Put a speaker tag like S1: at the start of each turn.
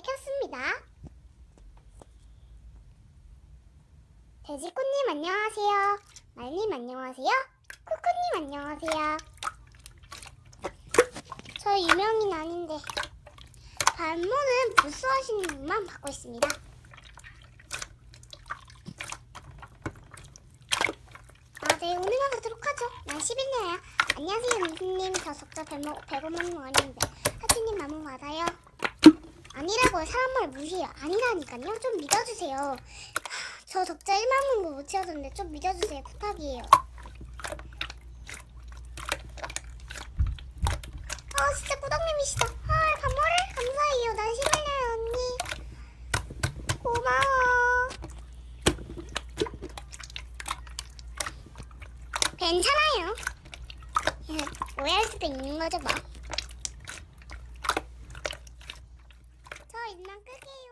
S1: 켰습니다. 돼지꽃님 안녕하세요. 말님 안녕하세요. 쿠쿠님 안녕하세요. 저 유명인 아닌데 반모는 부수하시는 분만 받고 있습니다. 아, 네, 오늘 가도록 하죠. 난 11년이야. 안녕하세요, 민수님. 저 적자 100만, 100원만 원인데. 하트님 마음 맞아요. 아니라고요. 사람 말 무시해요. 아니라니까요. 좀 믿어주세요. 하, 저 적자 1만 원도 못 채워줬는데 좀 믿어주세요. 부탁이에요. 아, 진짜 꾸덕님이시다. 아, 반모를 감사해요. 난 11년이야, 언니. 고마워. 괜찮아요. 오해할 수도 있는 거죠 뭐. 저 인간 끄기.